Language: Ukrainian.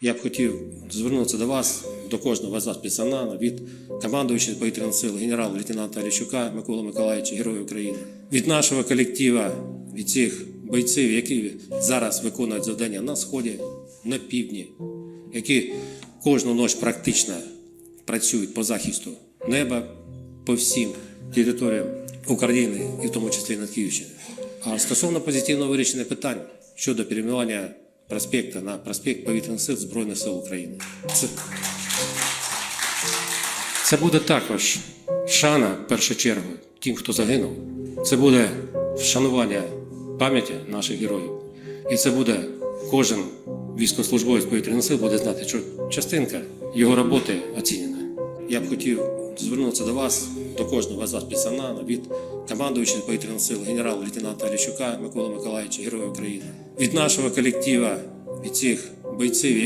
Я б хотів звернутися до вас, до кожного з вас персонально, від командуючого повітряних сил генерал-лейтенанта Аліщука Миколи Миколаївича, Героя України, від нашого колектива, від цих бойців, які зараз виконують завдання на сході, на півдні, які кожну ніч практично працюють по захисту неба по всім територіям України, і в тому числі над Київщиною. А стосовно позитивного вирішення питань щодо перейменування проспекту на проспект Повітряних сил Збройних сил України. Це, це буде також шана в першу чергу тим, хто загинув. Це буде вшанування пам'яті наших героїв. І це буде кожен військовослужбовець повітряних сил буде знати, що частинка його роботи оцінена. Я б хотів звернутися до вас, до кожного з вас персонально, від командуючого повітряних сил генерал-лейтенанта Аліщука Миколи Миколаївича, Героя України, від нашого колектива, від цих бойців,